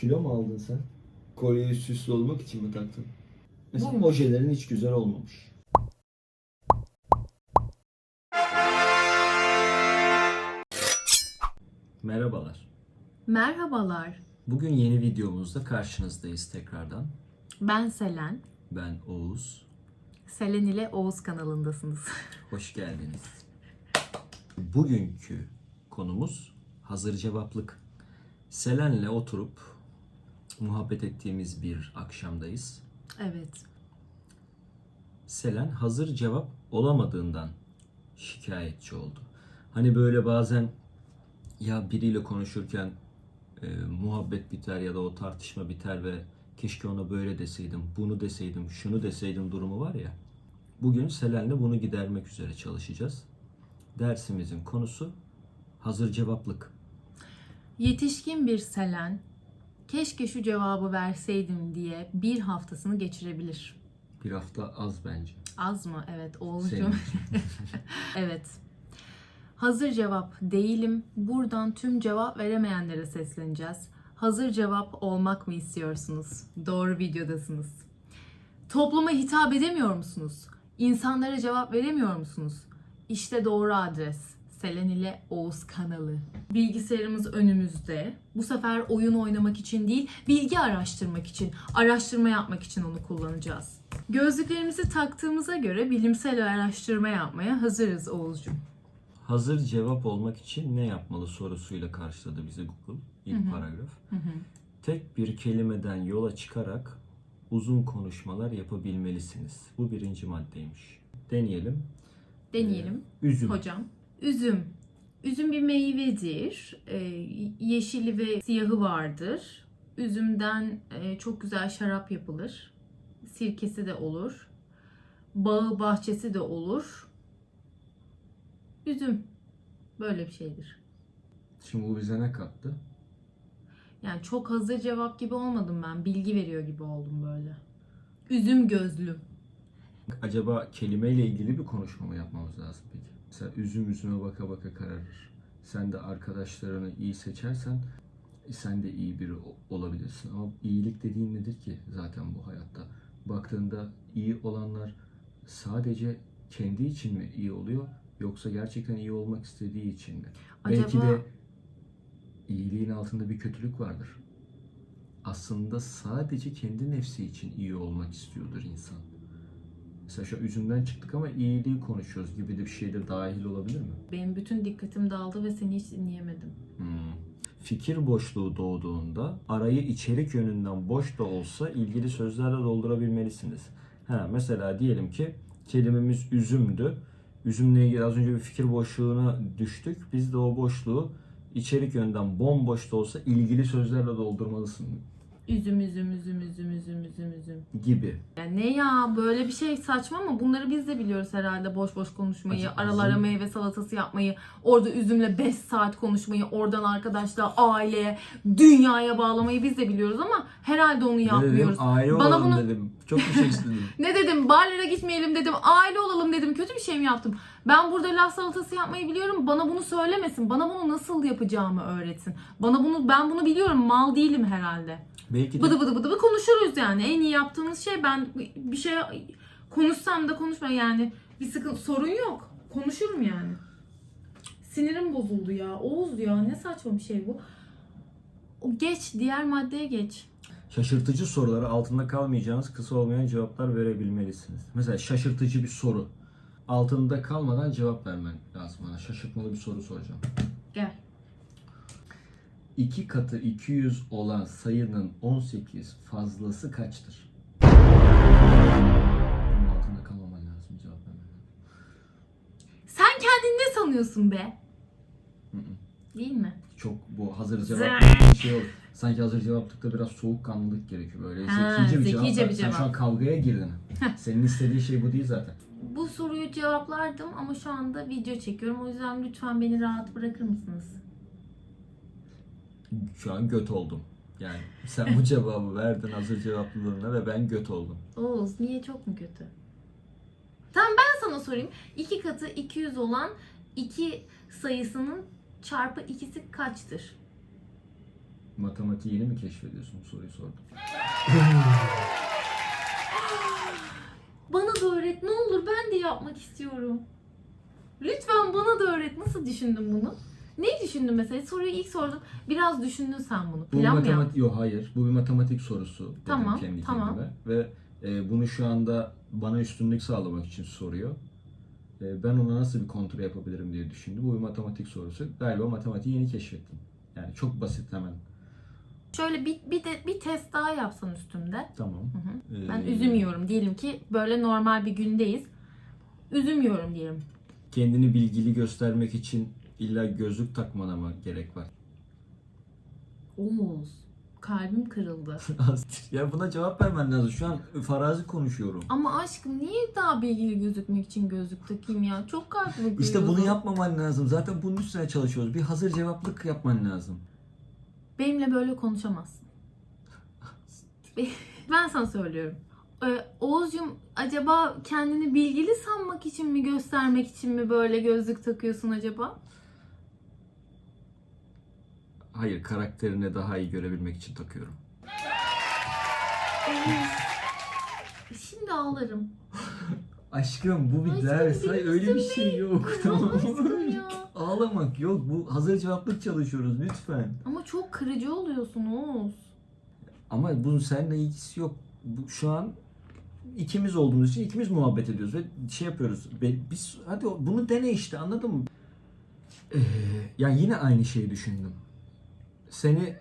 Kilo mu aldın sen? Kolyeyi süslü olmak için mi taktın? Mesela- Bu mojelerin hiç güzel olmamış. Merhabalar. Merhabalar. Bugün yeni videomuzda karşınızdayız tekrardan. Ben Selen. Ben Oğuz. Selen ile Oğuz kanalındasınız. Hoş geldiniz. Bugünkü konumuz hazır cevaplık. Selen'le oturup muhabbet ettiğimiz bir akşamdayız. evet. Selen hazır cevap olamadığından şikayetçi oldu. Hani böyle bazen ya biriyle konuşurken e, muhabbet biter ya da o tartışma biter ve keşke ona böyle deseydim, bunu deseydim, şunu deseydim durumu var ya. Bugün Selen'le bunu gidermek üzere çalışacağız. Dersimizin konusu hazır cevaplık. Yetişkin bir Selen keşke şu cevabı verseydim diye bir haftasını geçirebilir. Bir hafta az bence. Az mı? Evet için. evet. Hazır cevap değilim. Buradan tüm cevap veremeyenlere sesleneceğiz. Hazır cevap olmak mı istiyorsunuz? Doğru videodasınız. Topluma hitap edemiyor musunuz? İnsanlara cevap veremiyor musunuz? İşte doğru adres. Selen ile Oğuz kanalı. Bilgisayarımız önümüzde. Bu sefer oyun oynamak için değil, bilgi araştırmak için, araştırma yapmak için onu kullanacağız. Gözlüklerimizi taktığımıza göre bilimsel araştırma yapmaya hazırız Oğuzcuğum. Hazır cevap olmak için ne yapmalı sorusuyla karşıladı bizi Google ilk Hı hı. paragraf. Hı hı. Tek bir kelimeden yola çıkarak uzun konuşmalar yapabilmelisiniz. Bu birinci maddeymiş. Deneyelim. Deneyelim Üzüm. hocam. Üzüm. Üzüm bir meyvedir. Ee, yeşili ve siyahı vardır. Üzümden e, çok güzel şarap yapılır. Sirkesi de olur. Bağı bahçesi de olur. Üzüm. Böyle bir şeydir. Şimdi bu bize ne kattı? Yani çok hazır cevap gibi olmadım ben. Bilgi veriyor gibi oldum böyle. Üzüm gözlü. Acaba kelimeyle ilgili bir konuşma mı yapmamız lazım peki? Mesela üzüm üzüme baka baka kararır. Sen de arkadaşlarını iyi seçersen sen de iyi biri olabilirsin. Ama iyilik dediğin nedir ki zaten bu hayatta? Baktığında iyi olanlar sadece kendi için mi iyi oluyor yoksa gerçekten iyi olmak istediği için mi? Belki Acaba- de iyiliğin altında bir kötülük vardır. Aslında sadece kendi nefsi için iyi olmak istiyordur insan. Mesela şu üzümden çıktık ama iyiliği konuşuyoruz gibi de bir şey de dahil olabilir mi? Benim bütün dikkatim dağıldı ve seni hiç dinleyemedim. Hmm. Fikir boşluğu doğduğunda arayı içerik yönünden boş da olsa ilgili sözlerle doldurabilmelisiniz. Ha, mesela diyelim ki kelimemiz üzümdü. Üzümle ilgili az önce bir fikir boşluğuna düştük. Biz de o boşluğu içerik yönden bomboş da olsa ilgili sözlerle doldurmalısın Üzüm üzüm üzüm üzüm üzüm üzüm üzüm. gibi. Ya ne ya böyle bir şey saçma mı? Bunları biz de biliyoruz herhalde boş boş konuşmayı, Acaba aralara üzüm- meyve salatası yapmayı, orada üzümle 5 saat konuşmayı, oradan arkadaşlar aileye, dünyaya bağlamayı biz de biliyoruz ama herhalde onu Ne dedim? yapmıyoruz. Aile Bana olalım bunu- dedim. Çok bir şey istedim. Ne dedim? Barlara gitmeyelim dedim. Aile olalım dedim. Kötü bir şey mi yaptım? Ben burada laf salatası yapmayı biliyorum. Bana bunu söylemesin. Bana bunu nasıl yapacağımı öğretsin. Bana bunu ben bunu biliyorum. Mal değilim herhalde. Belki de Bıdı bıdı bıdı bıdı konuşuruz yani. En iyi yaptığımız şey ben bir şey konuşsam da konuşma yani. Bir sıkıntı sorun yok. Konuşurum yani. Sinirim bozuldu ya. Oğuz ya ne saçma bir şey bu. O geç diğer maddeye geç. şaşırtıcı sorulara altında kalmayacağınız kısa olmayan cevaplar verebilmelisiniz. Mesela şaşırtıcı bir soru. Altında kalmadan cevap vermen lazım bana. Şaşırtmalı bir soru soracağım. Gel. 2 katı 200 olan sayının 18 fazlası kaçtır? Bunun altında kalmaman lazım cevap vermen. Sen kendini ne sanıyorsun be? Hı hı. Değil mi? Çok bu hazır cevap bir şey olur. Sanki hazır cevaplıkta biraz soğukkanlılık gerekiyor böyle. Ha, zekice bir zekice cevap. bir Sen şu cevap. an kavgaya girdin. Senin istediğin şey bu değil zaten. Bu soruyu cevaplardım ama şu anda video çekiyorum. O yüzden lütfen beni rahat bırakır mısınız? Şu an göt oldum. Yani sen bu cevabı verdin hazır cevaplılığına ve ben göt oldum. Oğuz niye çok mu kötü? Tamam ben sana sorayım. 2 katı 200 olan 2 sayısının çarpı ikisi kaçtır? Matematiği yeni mi keşfediyorsun? Bu soruyu sordum. Bana da öğret ne olur ben de yapmak istiyorum. Lütfen bana da öğret. Nasıl düşündün bunu? Ne düşündün mesela? Soruyu ilk sordum. Biraz düşündün sen bunu. Bu Plan mı yaptın? matematik yok hayır. Bu bir matematik sorusu dedim Tamam, kendi tamam. kendime ve e, bunu şu anda bana üstünlük sağlamak için soruyor. E, ben ona nasıl bir kontrol yapabilirim diye düşündü. Bu bir matematik sorusu. Galiba matematiği yeni keşfettim. Yani çok basit hemen. Şöyle bir, bir de bir test daha yapsan üstümde. Tamam. Hı hı. E, Ben üzüm yiyorum diyelim ki böyle normal bir gündeyiz. Üzüm yiyorum diyelim. Kendini bilgili göstermek için illa gözlük takmana mı gerek var? Oğuz. Kalbim kırıldı. ya buna cevap vermen lazım. Şu an farazi konuşuyorum. Ama aşkım niye daha bilgili gözükmek için gözlük takayım ya? Çok kalbimi kırıyorsun. İşte bunu yapmaman lazım. Zaten bunun üstüne çalışıyoruz. Bir hazır cevaplık yapman lazım. Benimle böyle konuşamazsın. ben sana söylüyorum. Ee, Oğuzcum acaba kendini bilgili sanmak için mi göstermek için mi böyle gözlük takıyorsun acaba? Hayır, karakterini daha iyi görebilmek için takıyorum. Şimdi ağlarım. Aşkım bu bir Aşkım, ders. Hayır öyle bir şey yok. Tamam Aşkım mı? ya. Ağlamak yok. Bu hazır cevaplık çalışıyoruz lütfen. Ama çok kırıcı oluyorsun Oğuz. Ama bunun seninle ilgisi yok. Bu, şu an ikimiz olduğumuz için ikimiz muhabbet ediyoruz ve şey yapıyoruz. Ve biz hadi bunu dene işte anladın mı? Ee, yani yine aynı şeyi düşündüm. Seni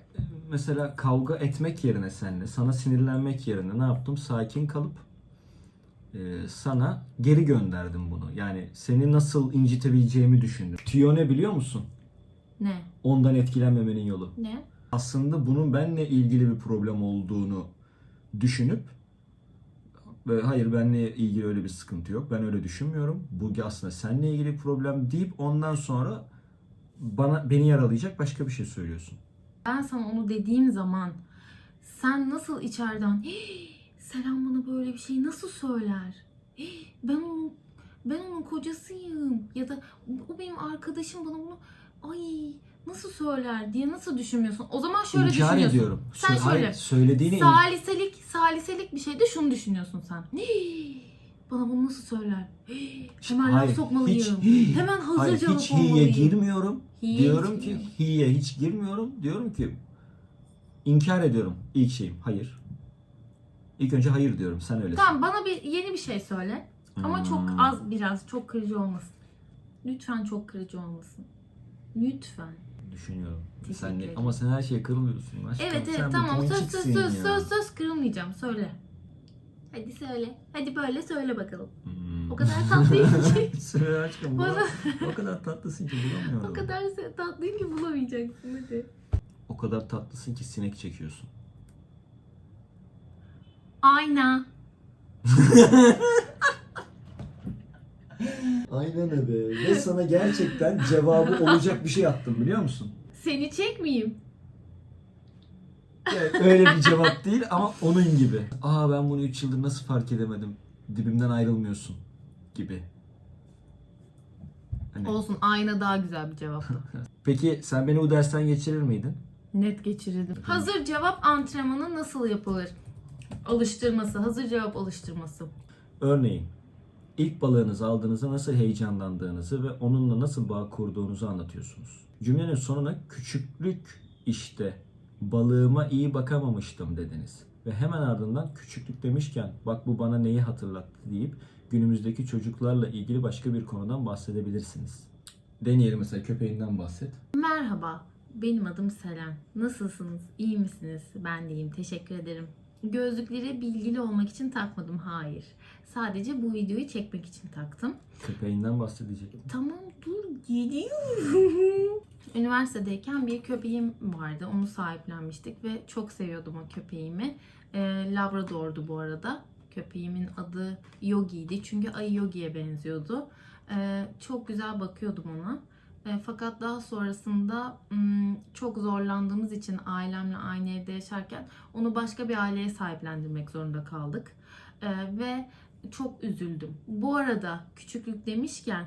mesela kavga etmek yerine seninle, sana sinirlenmek yerine ne yaptım? Sakin kalıp e, sana geri gönderdim bunu. Yani seni nasıl incitebileceğimi düşündüm. Tüyo ne biliyor musun? Ne? Ondan etkilenmemenin yolu Ne? aslında bunun benle ilgili bir problem olduğunu düşünüp ve hayır benle ilgili öyle bir sıkıntı yok. Ben öyle düşünmüyorum. Bu aslında seninle ilgili bir problem deyip ondan sonra bana beni yaralayacak başka bir şey söylüyorsun. Ben sana onu dediğim zaman sen nasıl içeriden "Hii, Selam bana böyle bir şey nasıl söyler? Ben onun ben onun kocasıyım ya da o benim arkadaşım bana bunu ay nasıl söyler diye nasıl düşünmüyorsun? O zaman şöyle İnkar düşünüyorsun. ediyorum. Sen hayır, şöyle. söylediğini in- Saliselik, saliselik bir şeyde şunu düşünüyorsun sen. "Hii, Bana bunu nasıl söyler? Hemen Hayır, laf sokmalıyım. hiç- Hemen hazır Hayır, cevap hiç hi'ye olmalıyım. girmiyorum. Hi'ye diyorum hiç ki girmiyorum. hi'ye hiç girmiyorum. Diyorum ki inkar ediyorum ilk şeyim. Hayır. İlk önce hayır diyorum. Sen öylesin. Tamam bana bir yeni bir şey söyle. Ama çok Hmm. az biraz çok kırıcı olmasın. Lütfen çok kırıcı olmasın. Lütfen. Düşünüyorum. Sen ne- ederim. ama sen her şeye kırılıyorsun. Aşkım. Evet Sen evet bir tamam söz söz ponçiksin söz ya. söz söz kırılmayacağım söyle. Hadi söyle. Hadi böyle söyle bakalım. Hmm. O kadar tatlıyım ki. Söyle aşkım. Bana- o kadar tatlısın ki bulamıyorum. o kadar tatlıyım ki bulamayacaksın hadi. O kadar tatlısın ki sinek çekiyorsun. Ayna. Aynen öyle. Ve sana gerçekten cevabı olacak bir şey yaptım biliyor musun? Seni çekmeyeyim. Evet, öyle bir cevap değil ama onun gibi. Aa ben bunu 3 yıldır nasıl fark edemedim? Dibimden ayrılmıyorsun gibi. Hani, Olsun ayna daha güzel bir cevaptı. Peki sen beni bu dersten geçirir miydin? Net geçirirdim. Hazır cevap antrenmanı nasıl yapılır? Alıştırması, hazır cevap alıştırması. Örneğin ilk balığınızı aldığınızda nasıl heyecanlandığınızı ve onunla nasıl bağ kurduğunuzu anlatıyorsunuz. Cümlenin sonuna küçüklük işte balığıma iyi bakamamıştım dediniz. Ve hemen ardından küçüklük demişken bak bu bana neyi hatırlattı deyip günümüzdeki çocuklarla ilgili başka bir konudan bahsedebilirsiniz. Deneyelim mesela köpeğinden bahset. Merhaba, benim adım Selen. Nasılsınız? İyi misiniz? Ben de iyiyim, teşekkür ederim. Gözlükleri bilgili olmak için takmadım, hayır. Sadece bu videoyu çekmek için taktım. Köpeğinden bahsedecektim. Tamam dur, geliyorum. Üniversitedeyken bir köpeğim vardı, onu sahiplenmiştik ve çok seviyordum o köpeğimi. Ee, Labrador'du bu arada. Köpeğimin adı Yogi'ydi çünkü ayı Yogi'ye benziyordu. Ee, çok güzel bakıyordum ona. E, fakat daha sonrasında m, çok zorlandığımız için ailemle aynı evde yaşarken onu başka bir aileye sahiplendirmek zorunda kaldık. E, ve çok üzüldüm. Bu arada küçüklük demişken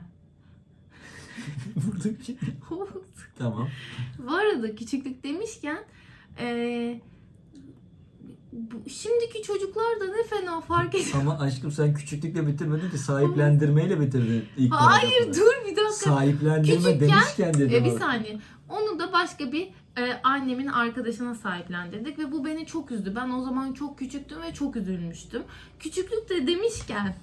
Buradaki. tamam. bu arada küçüklük demişken Ee, bu- şimdiki çocuklar da ne fena fark et. Ama aşkım sen küçüklükle bitirmedin ki sahiplendirmeyle bitirdin ilk Hayır dur bir dakika. Sahiplendirme Küçükken- demişken dedim. E, bir saniye. Onu da başka bir e, annemin arkadaşına sahiplendirdik ve bu beni çok üzdü. Ben o zaman çok küçüktüm ve çok üzülmüştüm. Küçüklükte demişken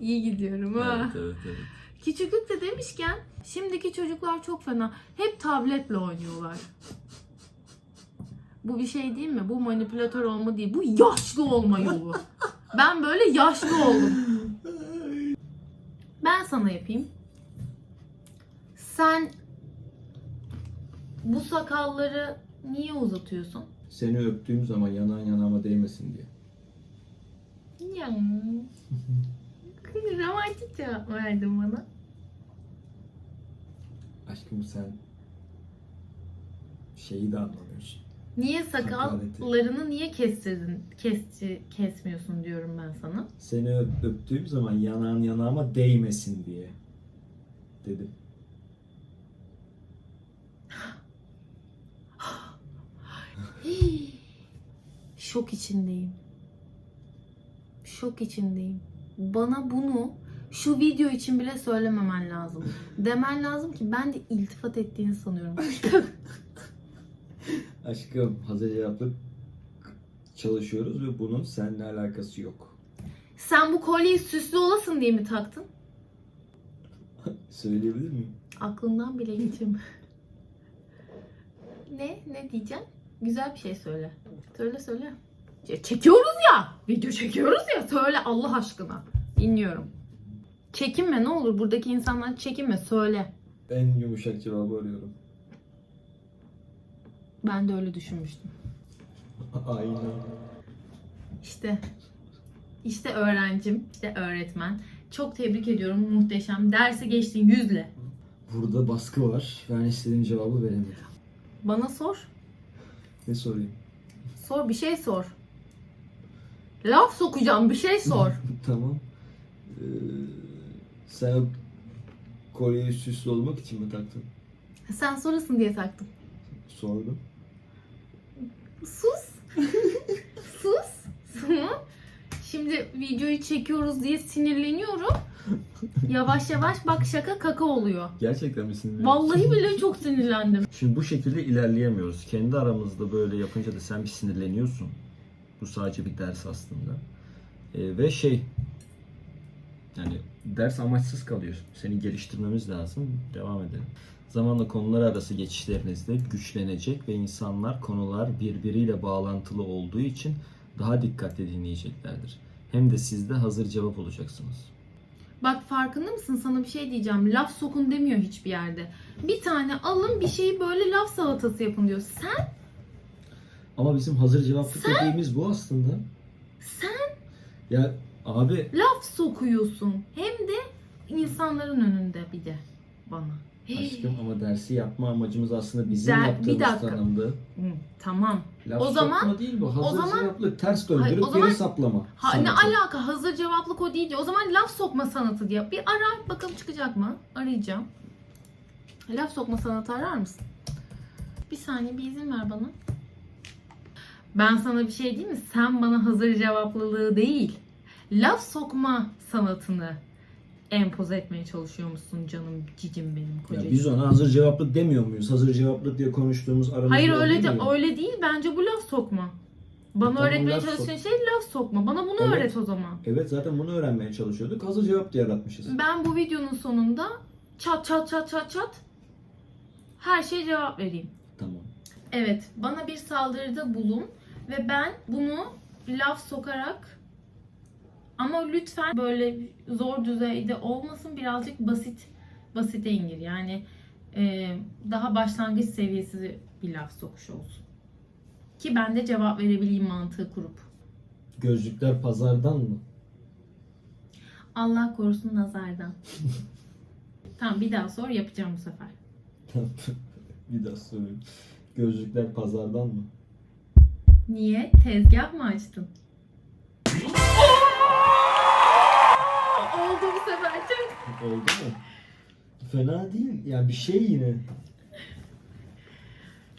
iyi gidiyorum ha. Evet evet evet. Küçüklükte demişken şimdiki çocuklar çok fena. Hep tabletle oynuyorlar. Bu bir şey değil mi? Bu manipülatör olma değil. Bu yaşlı olma yolu. Ben böyle yaşlı oldum. Ben sana yapayım. Sen bu sakalları niye uzatıyorsun? Seni öptüğüm zaman yanan yanağıma değmesin diye. Ya. Romantik cevap verdin bana. Aşkım sen şeyi de anlamıyorsun. Niye sakallarını niye kestirdin? Kesti, kesmiyorsun diyorum ben sana. Seni öp- öptüğüm zaman yanağın yanağıma değmesin diye dedim. Şok içindeyim. Şok içindeyim. Bana bunu şu video için bile söylememen lazım. Demen lazım ki ben de iltifat ettiğini sanıyorum. Aşkım hazır cevaplı çalışıyoruz ve bunun seninle alakası yok. Sen bu kolyeyi süslü olasın diye mi taktın? Söyleyebilir miyim? Aklından bile geçim. ne? Ne diyeceksin? Güzel bir şey söyle. Söyle söyle. Çekiyoruz ya. Video çekiyoruz ya. Söyle Allah aşkına. Dinliyorum. Çekinme ne olur. Buradaki insanlar çekinme. Söyle. En yumuşak cevabı arıyorum. Ben de öyle düşünmüştüm. Aynen. İşte. işte öğrencim. işte öğretmen. Çok tebrik ediyorum. Muhteşem. Dersi geçtin yüzle. Burada baskı var. Ben istediğim cevabı veremedim. Bana sor. Ne sorayım? Sor bir şey sor. Laf sokacağım bir şey sor. tamam. Ee, sen o kolyeyi süslü olmak için mi taktın? Sen sorasın diye taktım. Sordum. Sus. Sus. Tamam. Şimdi videoyu çekiyoruz diye sinirleniyorum. Yavaş yavaş bak şaka kaka oluyor. Gerçekten misin? Vallahi bile çok sinirlendim. Şimdi bu şekilde ilerleyemiyoruz. Kendi aramızda böyle yapınca da sen bir sinirleniyorsun. Bu sadece bir ders aslında. Ee, ve şey yani ders amaçsız kalıyor. Seni geliştirmemiz lazım. Devam edelim. Zamanla konular arası geçişlerinizde güçlenecek ve insanlar konular birbiriyle bağlantılı olduğu için daha dikkatli dinleyeceklerdir. Hem de siz de hazır cevap olacaksınız. Bak farkında mısın sana bir şey diyeceğim. Laf sokun demiyor hiçbir yerde. Bir tane alın bir şeyi böyle laf salatası yapın diyor. Sen Ama bizim hazır cevaplık dediğimiz bu aslında. sen Ya abi laf sokuyorsun. Hem de insanların önünde bir de bana. Aşkım ama dersi yapma amacımız aslında bizim Der- bir yaptığımız dakika. tanımdı. Hı, tamam. Laf O zaman- değil bu. Hazır zaman- cevaplık ters Hayır, döndürüp o zaman- geri saplama. Ha, ne alaka hazır cevaplık o değil. O zaman laf sokma sanatı diye. Bir ara bakalım çıkacak mı? Arayacağım. Laf sokma sanatı arar mısın? Bir saniye bir izin ver bana. Ben sana bir şey diyeyim mi? Sen bana hazır cevaplılığı değil, laf sokma sanatını empoze etmeye çalışıyormuşsun canım cicim benim Ya kocacığım. biz ona hazır cevaplık demiyor muyuz? Hazır cevaplık diye konuştuğumuz aramızda Hayır öyle de öyle değil. Bence bu laf sokma. Bana Tamam, öğretmeye çalıştığın şey laf sokma. Bana bunu Evet. öğret o zaman. Evet zaten bunu öğrenmeye çalışıyorduk. Hazır cevap diye yaratmışız. Ben bu videonun sonunda çat çat çat çat çat her şeye cevap vereyim. Tamam. Evet, bana bir saldırıda bulun ve ben bunu laf sokarak ama lütfen böyle zor düzeyde olmasın birazcık basit basite indir. Yani e, daha başlangıç seviyesi bir laf sokuş olsun. Ki ben de cevap verebileyim mantığı kurup. Gözlükler pazardan mı? Allah korusun nazardan. tamam bir daha sor yapacağım bu sefer. bir daha sorayım. Gözlükler pazardan mı? Niye? Tezgah mı açtın? Oldu bu sefer çok. Oldu mu? Fena değil. Yani bir şey yine.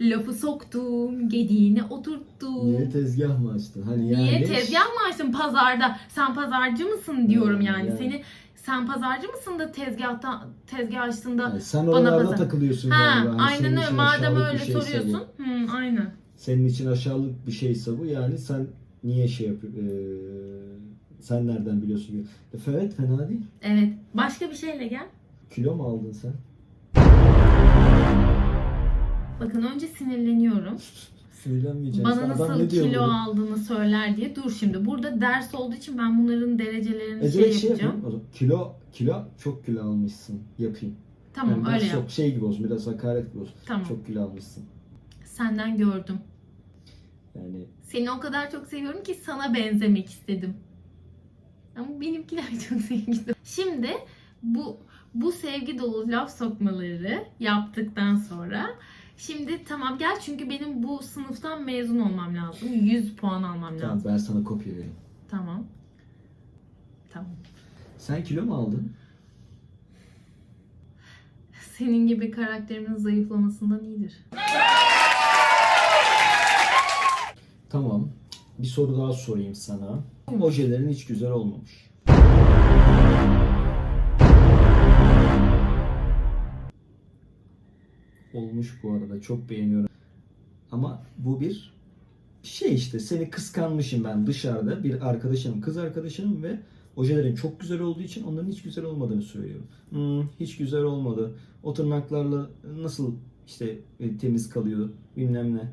Lafı soktum, gediğine oturttum. Niye tezgah mı açtın? Hani yani Niye tezgah mı açtın pazarda? Sen pazarcı mısın diyorum Hmm, yani. yani. Seni sen pazarcı mısın da tezgahta tezgah açtığında Yani sen Bana oralarda pazar- takılıyorsun Ha, galiba. Hani aynen öyle. Madem öyle şeyse soruyorsun. Hı, aynen. Senin için aşağılık bir şeyse bu yani sen niye şey yapıyorsun? sen nereden biliyorsun? Evet fena değil. Evet. Başka bir şeyle gel. Kilo mu aldın sen? Bakın önce sinirleniyorum. Sinirlenmeyeceksin. Bana Adam nasıl ne diyor kilo burada? aldığını söyler diye. Dur şimdi. Burada ders olduğu için ben bunların derecelerini E şey direkt şey yapacağım. yapayım. o zaman. Kilo, kilo çok kilo almışsın. Yapayım. tamam Yani öyle biraz yap. çok şey gibi olsun. Biraz hakaret gibi olsun. Tamam. Çok kilo almışsın. Senden gördüm. Yani Seni o kadar çok seviyorum ki sana benzemek istedim. Ama benimkiler çok sevgi dolu. Şimdi bu bu sevgi dolu laf sokmaları yaptıktan sonra şimdi tamam gel çünkü benim bu sınıftan mezun olmam lazım. 100 puan almam tamam lazım. ben sana kopya vereyim. Tamam. Tamam. Sen kilo mu aldın? Senin gibi karakterimin zayıflamasından iyidir. Tamam. Bir soru daha sorayım sana. Ojelerin hiç güzel olmamış. Olmuş bu arada. Çok beğeniyorum. Ama bu bir şey işte. Seni kıskanmışım ben dışarıda. Bir arkadaşım, kız arkadaşım ve ojelerin çok güzel olduğu için onların hiç güzel olmadığını söylüyorum. Hmm, hiç güzel olmadı. O tırnaklarla nasıl işte e, temiz kalıyor bilmem ne.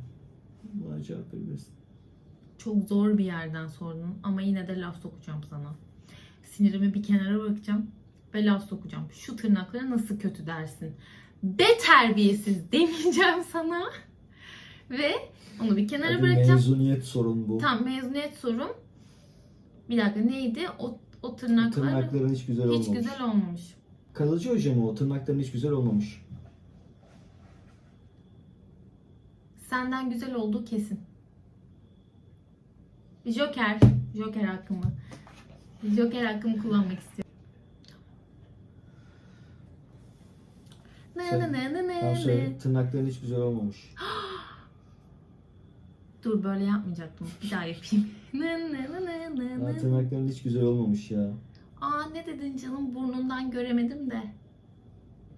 Buna cevap verebilirsin. Çok zor bir yerden sordun ama yine de laf sokacağım sana. Sinirimi bir kenara bırakacağım ve laf sokacağım. Şu tırnaklara nasıl kötü dersin? Be terbiyesiz demeyeceğim sana. Ve onu bir kenara Hadi bırakacağım. mezuniyet sorun bu. Tam mezuniyet sorum. Bir dakika neydi? O, o tırnaklar Tırnakların hiç güzel olmamış. hiç güzel olmamış. Kalıcı hoca mı o? Tırnakların hiç güzel olmamış. Senden güzel olduğu kesin. Joker. Joker hakkımı. Joker hakkımı kullanmak istiyorum. Ne ne ne ne ne tırnakların hiç güzel olmamış. Dur böyle yapmayacaktım. Bir daha yapayım. Ne ne ne ne ne Ya, ne. tırnakların hiç güzel olmamış ya. Aa ne dedin canım burnundan göremedim de.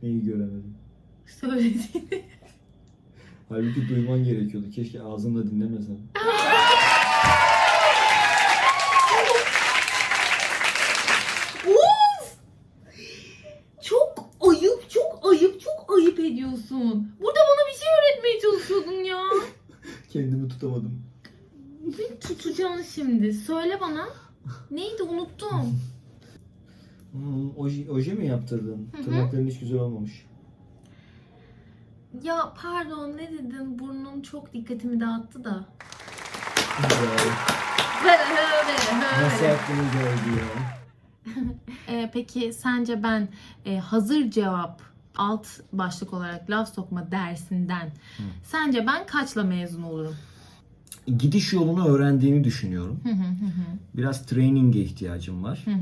Neyi göremedim. Söylediğini. Halbuki duyman gerekiyordu. Keşke ağzımla dinlemesen. Of! Çok ayıp, çok ayıp, çok ayıp ediyorsun. Burada bana bir şey öğretmeye çalışıyordun ya. Kendimi tutamadım. Beni tutacaksın şimdi. Söyle bana. Neydi unuttum. Oje, oje mi yaptırdın? Hı hı. Tırnakların hiç güzel olmamış. Ya pardon ne dedin? Burnum çok dikkatimi dağıttı da. Nasıl aklına geldi ya? Ee, peki sence ben e, hazır cevap alt başlık olarak laf sokma dersinden sence ben kaçla mezun olurum? Gidiş yolunu öğrendiğini düşünüyorum. Hı hı hı hı. Biraz training'e ihtiyacım var. Hı hı.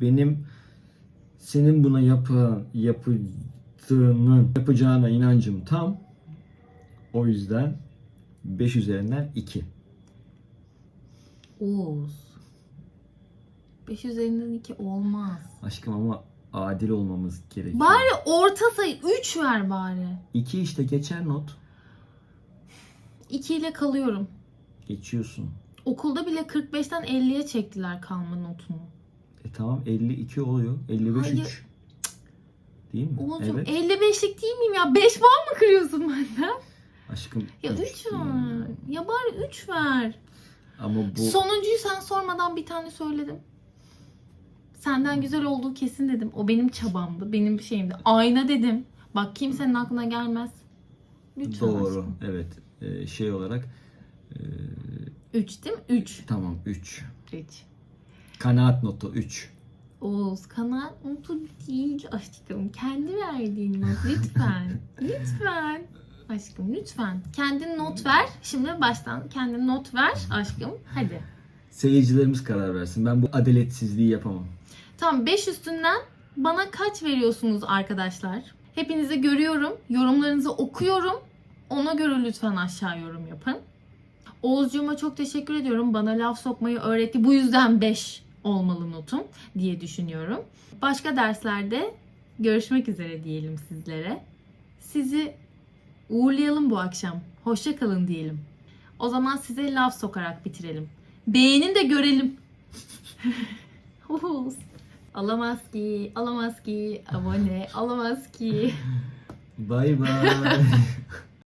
Benim senin buna yapı, yaptığını, yapacağına inancım tam. O yüzden 5 üzerinden 2. Oğuz. 5 üzerinden 2 olmaz. Aşkım ama adil olmamız gerekiyor. Bari orta sayı 3 ver bari. 2 işte geçer not. 2 ile kalıyorum. Geçiyorsun. Okulda bile 45'ten 50'ye çektiler kalma notunu. E tamam 52 oluyor. 55 Hayır. 3. Değil mi? Oğuzum evet. 55'lik değil miyim ya? 5 puan mı kırıyorsun benden? Aşkım. Ya üç 3 değil. ver. Ya bari 3 ver. Ama bu Sonuncuyu sen sormadan bir tane söyledim. Senden güzel olduğu kesin dedim. O benim çabamdı. Benim bir şeyimdi. Ayna dedim. Bak kimsenin aklına gelmez. Lütfen doğru. aşkım. Evet. E, şey olarak e, 3 değil mi? 3. tamam 3. 3. Kanaat notu 3. Oğuz kanaat notu değil aşkım. Kendi verdiğin not. Lütfen. lütfen. Aşkım lütfen. Kendin not ver. Şimdi baştan kendin not ver aşkım. Hadi. Seyircilerimiz karar versin. Ben bu adaletsizliği yapamam. Tamam 5 üstünden bana kaç veriyorsunuz arkadaşlar? Hepinizi görüyorum. Yorumlarınızı okuyorum. Ona göre lütfen aşağı yorum yapın. Oğuzcuğuma çok teşekkür ediyorum. Bana laf sokmayı öğretti. Bu yüzden 5 olmalı notum diye düşünüyorum. Başka derslerde görüşmek üzere diyelim sizlere. Sizi uğurlayalım bu akşam. Hoşça kalın diyelim. O zaman size laf sokarak bitirelim. Beğenin de görelim. Alamaz ki, alamaz ki, abone, alamaz ki. Bay bay.